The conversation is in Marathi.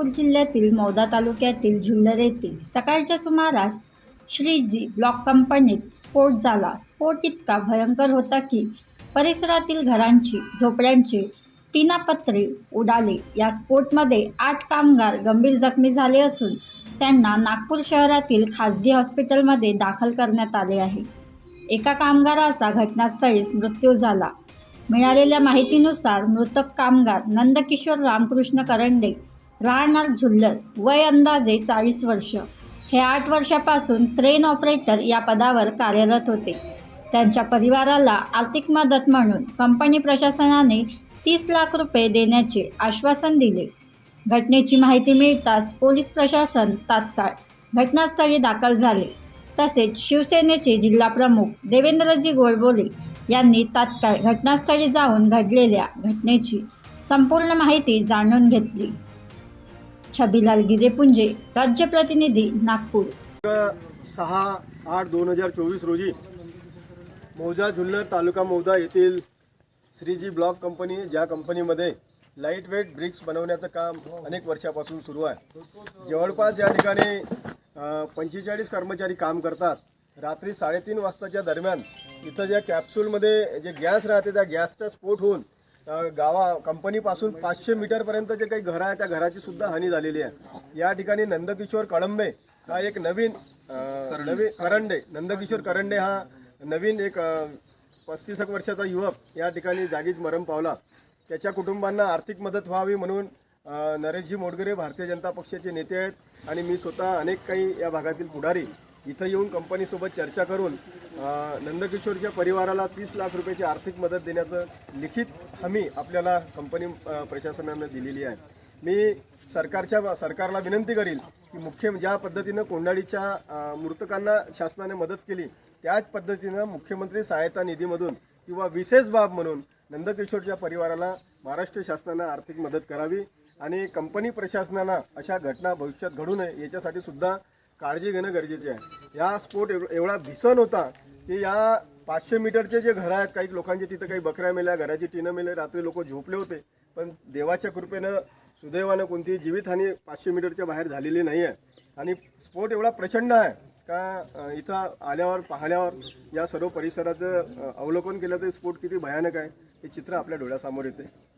नागपूर जिल्ह्यातील मौदा तालुक्यातील जुल्लर येथे सकाळच्या सुमारास श्रीजी ब्लॉक कंपनीत स्फोट झाला. स्फोट इतका भयंकर होता की परिसरातील घरांची झोपड्यांचे तीनापत्रे उडाले. या स्फोटमध्ये आठ कामगार गंभीर जखमी झाले असून त्यांना नागपूर शहरातील खाजगी हॉस्पिटलमध्ये दाखल करण्यात आले आहे. एका कामगाराचा घटनास्थळीच मृत्यू झाला. मिळालेल्या माहितीनुसार मृतक कामगार नंदकिशोर रामकृष्ण करंडे राहणार झुल्लर वय अंदाजे चाळीस वर्ष. हे आठ वर्षापासून क्रेन ऑपरेटर या पदावर कार्यरत होते. त्यांच्या परिवाराला आर्थिक मदत म्हणून कंपनी प्रशासनाने तीस लाख रुपये देण्याचे आश्वासन दिले. घटनेची माहिती मिळताच पोलीस प्रशासन तात्काळ घटनास्थळी दाखल झाले. तसेच शिवसेनेचे जिल्हाप्रमुख देवेंद्रजी गोडबोले यांनी तात्काळ घटनास्थळी जाऊन घडलेल्या घटनेची संपूर्ण माहिती जाणून घेतली. छबिलाल गिरेपुंजे राज्य प्रतिनिधी नागपूर. सहा आठ दोन हजार चोवीस रोजी मौजा जुन्नर तालुका मौजा येथील श्रीजी ब्लॉक कंपनी ज्या कंपनीमध्ये लाइट वेट ब्रिक्स बनवण्याचं काम अनेक वर्षापासून सुरू आहे. जवळपास या ठिकाणी पंचेचाळीस कर्मचारी काम करतात. रात्री साडेतीन वाजताच्या दरम्यान इथं ज्या कॅप्सूलमध्ये जे गॅस राहते त्या गॅसचा स्फोट होऊन गावा कंपनीपासून पाचशे मीटरपर्यंत जे काही घरं आहे त्या घराची सुद्धा हानी झालेली आहे. या ठिकाणी नंदकिशोर कळंबे हा एक नवीन नवीन करंडे. नंदकिशोर करंडे हा नवीन एक पस्तीस वर्षाचा युवक या ठिकाणी जागीच मरण पावला. त्याच्या कुटुंबांना आर्थिक मदत व्हावी म्हणून नरेशजी मोडगरे भारतीय जनता पक्षाचे नेते आहेत आणि मी स्वतः अनेक काही या भागातील पुढारी इथं येऊन कंपनीसोबत चर्चा करून नंदकिशोरच्या परिवाराला तीस लाख रुपयाची आर्थिक मदत देण्याचं लिखित हमी आपल्याला कंपनी प्रशासनानं दिलेली आहे. मी सरकारच्या सरकारला विनंती करील की मुख्य ज्या पद्धतीनं कोंडाळीच्या मृतकांना शासनाने मदत केली त्याच पद्धतीनं मुख्यमंत्री सहायता निधीमधून किंवा विशेष बाब म्हणून नंदकिशोरच्या परिवाराला महाराष्ट्र शासनानं आर्थिक मदत करावी आणि कंपनी प्रशासनानं अशा घटना भविष्यात घडू नये याच्यासाठी सुद्धा काळजी घेणं गरजेचे आहे. या स्फोट एव- एवढा भीषण होता की या पाचशे मीटरचे जे घर आहेत काही लोकांचे तिथं काही बकऱ्या मेल्या घराची टिनं मेले रात्री लोक झोपले होते. पण देवाच्या कृपेनं सुदैवानं कोणतीही जीवितहानी पाचशे मीटरच्या बाहेर झालेली नाही आहे. आणि स्फोट एवढा प्रचंड आहे का इथं आल्यावर पाहिल्यावर या सर्व परिसराचं अवलोकन केलं तर स्फोट किती भयानक आहे हे चित्र आपल्या डोळ्यासमोर येते.